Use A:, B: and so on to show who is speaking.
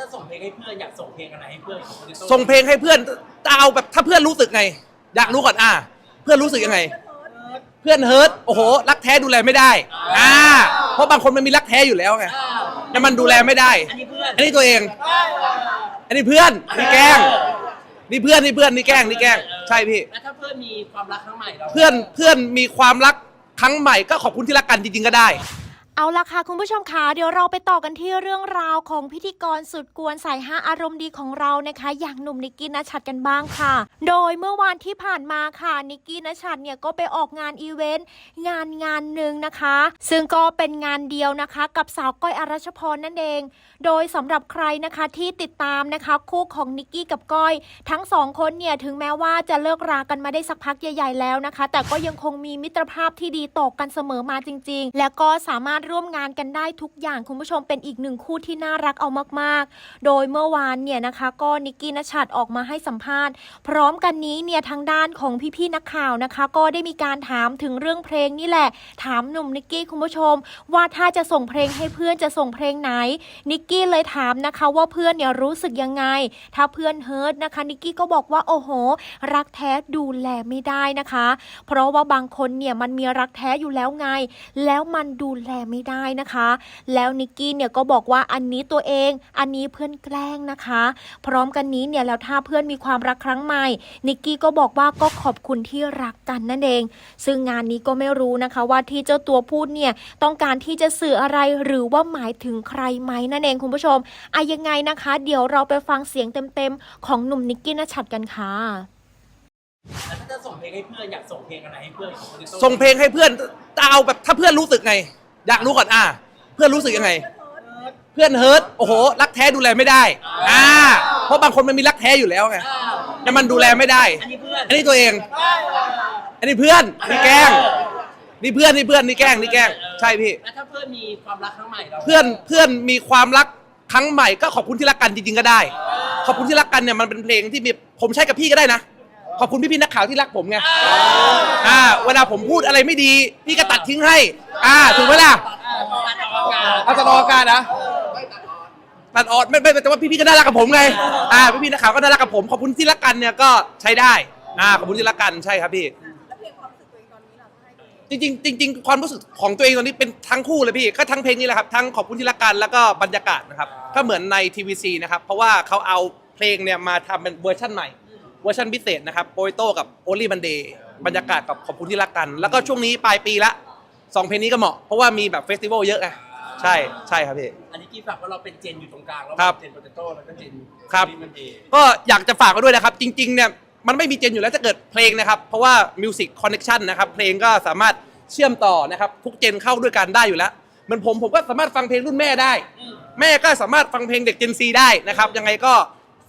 A: จะส่งเพลงให้เพื่อนอยากส่งเพลงอะไรให้เพื่อนของคนที่
B: ส่งเพลงให้เพื่อนจะเอาแบบถ้าเพื่อนรู้สึกไง อยากรู้ก่อนอะ เพื่อนรู้สึกยังไง เพื่อนเฮิร์ตโอ้โห รักแท้ดูแลไม่ได้ อ่า เพราะบางคนมันมีรักแท้อยู่แล้วไง
A: อ่า
B: แต่มันดูแลไม่ได้
A: อันนี้เพื่อน
B: อันนี้ตัวเอง อันนี้เพื่อนนี่แกล้ง นี่เพื่อนนี่เพื่อนนี่แกล้งนี่แกล้ง ใช่พี่
A: แล้วถ้าเพื่อนมีความรักครั้งใหม่เรา
B: เพื่อนเพื่อนมีความรักครั้งใหม่ก็ขอบคุณที่รักกันจริงๆก็ได้
C: เอาล่ะค่ะคุณผู้ชมคะเดี๋ยวเราไปต่อกันที่เรื่องราวของพิธีกรสุดกวนสายห้าอารมณ์ดีของเรานะคะ อย่างหนุ่มนิกกี้นัชัดกันบ้างค่ะ โดยเมื่อวานที่ผ่านมาค่ะนิกกี้นัชัดเนี่ยก็ไปออกงานอีเวนต์งานงานหนึ่งนะคะ ซึ่งก็เป็นงานเดียวนะคะ กับสาวก้อยอรัชพรนั่นเอง โดยสำหรับใครนะคะที่ติดตามนะคะ คู่ของนิกกี้กับก้อย ทั้งสองคนเนี่ยถึงแม้ว่าจะเลิกรากันมาได้สักพักใหญ่ๆแล้วนะคะ แต่ก็ยังคงมีมิตรภาพที่ดีต่อกันเสมอมาจริง ๆ และก็สามารถร่วมงานกันได้ทุกอย่างคุณผู้ชมเป็นอีกหนึ่งคู่ที่น่ารักเอามากๆ โดยเมื่อวานเนี่ยนะคะก็นิกกี้นชัดออกมาให้สัมภาษณ์ พร้อมกันนี้เนี่ยทางด้านของพี่ๆนักข่าวนะคะ ก็ได้มีการถามถึงเรื่องเพลงนี่แหละ ถามหนุ่มนิกกี้คุณผู้ชม ว่าถ้าจะส่งเพลงให้เพื่อนจะส่งเพลงไหนนิกกี้เลยถามนะคะว่าเพื่อนเนี่ยรู้สึกยังไง ถ้าเพื่อนเฮิร์ตนะคะนิกกี้ก็บอกว่าโอ้โห รักแท้ดูแลไม่ได้นะคะ เพราะว่าบางคนเนี่ยมันมีรักแท้อยู่แล้วไง แล้วมันดูแลไม่ได้นะคะ แล้วนิกกี้เนี่ยก็บอกว่าอันนี้ตัวเอง อันนี้เพื่อนแกล้งนะคะ พร้อมกันนี้เนี่ยแล้วถ้าเพื่อนมีความรักครั้งใหม่นิกกี้ก็บอกว่าก็ขอบคุณที่รักกันนั่นเอง ซึ่งงานนี้ก็ไม่รู้นะคะว่าที่เจ้าตัวพูดเนี่ยต้องการที่จะสื่ออะไรหรือว่าหมายถึงใครไหมนั่นเองคุณผู้ชมอะยังไงนะคะ เดี๋ยวเราไปฟังเสียงเต็มๆ ของหนุ่มนิกกี้นชัดกันค่ะ
A: แล้วถ้าจะส่งเพลงให้เพื่อนอยากส่งเพลงอะไรให้เพื่อนของคนที่
B: ส่งเพลงให้เพื่อนจะเอาแบบถ้าเพื่อนรู้สึกไง อยากรู้ก่อนอะเพื่อนรู้สึกยังไง เพื่อนเฮิร์ตโอ้โห รักแท้ดูแลไม่ได้อ่าเพราะบางคนมันมีรักแท้อยู่แล้วไง
A: อ่า
B: แต่มันดูแลไม่ได้
A: อันนี้เพื่อน
B: อันนี้ตัวเอง อันนี้เพื่อนนี่แกล้งนี่เพื่อนนี่เพื่อนนี่แกล้งนี่แกล้งใช่พี่
A: แล้วถ้าเพื่อนมีความรักครั้งใหม่เรา
B: เพื่อนเพื่อนมีความรักครั้งใหม่ก็ขอบคุณที่รักกันจริงๆก็ได้ ขอบคุณที่รักกันเนี่ยมันเป็นเพลงที่มีผมใช้กับพี่ก็ได้นะ ขอบคุณพี่ๆนักข่าวที่รักผมไงอ่าเวลาผมพูดอะไรไม่ดี พี่ก็ตัดทิ้งให้ อ่าถูกไหมล่ะเอาจะรอการนะตัดออดไม่ไม่แต่ว่าพี่ๆก็น่ารักกับผมไงอ่าพี่ๆนักข่าวก็น่ารักกับผมขอบคุณที่รักกันเนี่ยก็ใช้ได้อ่าขอบคุณที่รักกันใช่ครับพี่
D: แล้วเพลงความรู้สึกตัวเองตอนนี้เราให้ตัวเอง
B: จริงๆจริงๆความรู้สึกของตัวเองตอนนี้เป็นทั้งคู่เลยพี่ก็ทั้งเพลงนี้แหละครับทั้งขอบคุณที่รักกันแล้วก็บรรยากาศนะครับก็เหมือนใน TVC นะครับเพราะว่าเขาเอาเพลงเนี่ยมาทำเป็นเวอร์ชันใหม่เวอร์ชันพิเศษนะครับโปรโตกับ Only Monday บรรยากาศกับขอบคุณที่รักกัน แล้วก็ช่วงนี้ปลายปีละ สองเพลงนี้ก็เหมาะ เพราะว่ามีแบบเฟสติวัลเยอะไงใช่ใช่ครับพี่
A: อันนี้กี้ฝากว่าเราเป็นเจนอยู่ตรงกลางแล้ว
B: ครับ
A: เจนโปเตโต้แล้วก็เจน
B: ครับ
A: นี่มันเอง
B: ก็อยากจะฝากไว้ด้วยนะครับ จริงๆเนี่ยมันไม่มีเจนอยู่แล้วจะเกิดเพลงนะครับ เพราะว่า Music Connection นะครับ เพลงก็สามารถเชื่อมต่อนะครับ ทุกเจนเข้าด้วยกันได้อยู่แล้วเหมือนผมผมก็สามารถฟังเพลงรุ่นแม่ได้ แม่ก็สามารถฟังเพลงเด็กเจนซีได้นะครับ ยังไงก็